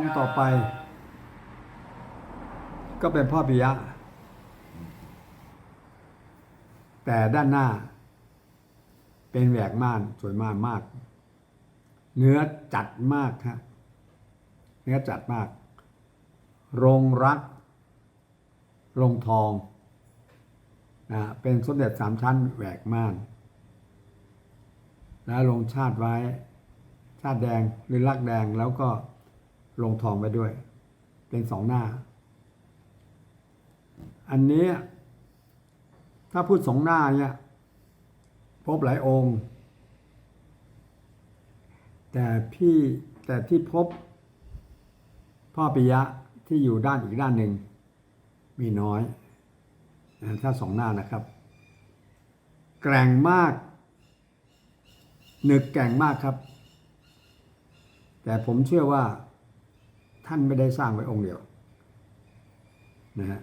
องต่อไป ก็เป็นพ่อปิยะ แต่ด้านหน้า เป็นแหวกม่านสวยมากมาก เนื้อจัดมากฮะเนื้อจัดมาก โรงรัก โรงทองนะเป็นสมเด็จสามชั้นแหวกม่าน แล้วลงชาติไว้ ชาติแดงหรือลักแดงแล้วก็ลงทองไว้ด้วย เป็นสองหน้า อันนี้ ถ้าพูดสองหน้าเนี่ยพบหลายองค์ แต่พี่แต่ที่พบ พ่อปิยะที่อยู่ด้านอีกด้านหนึ่ง มีน้อย ถ้าสองหน้านะครับ แกร่งมาก หนึกแกร่งมากครับ แต่ผมเชื่อว่าท่านไม่ได้สร้างไว้องค์เดียวนะฮะ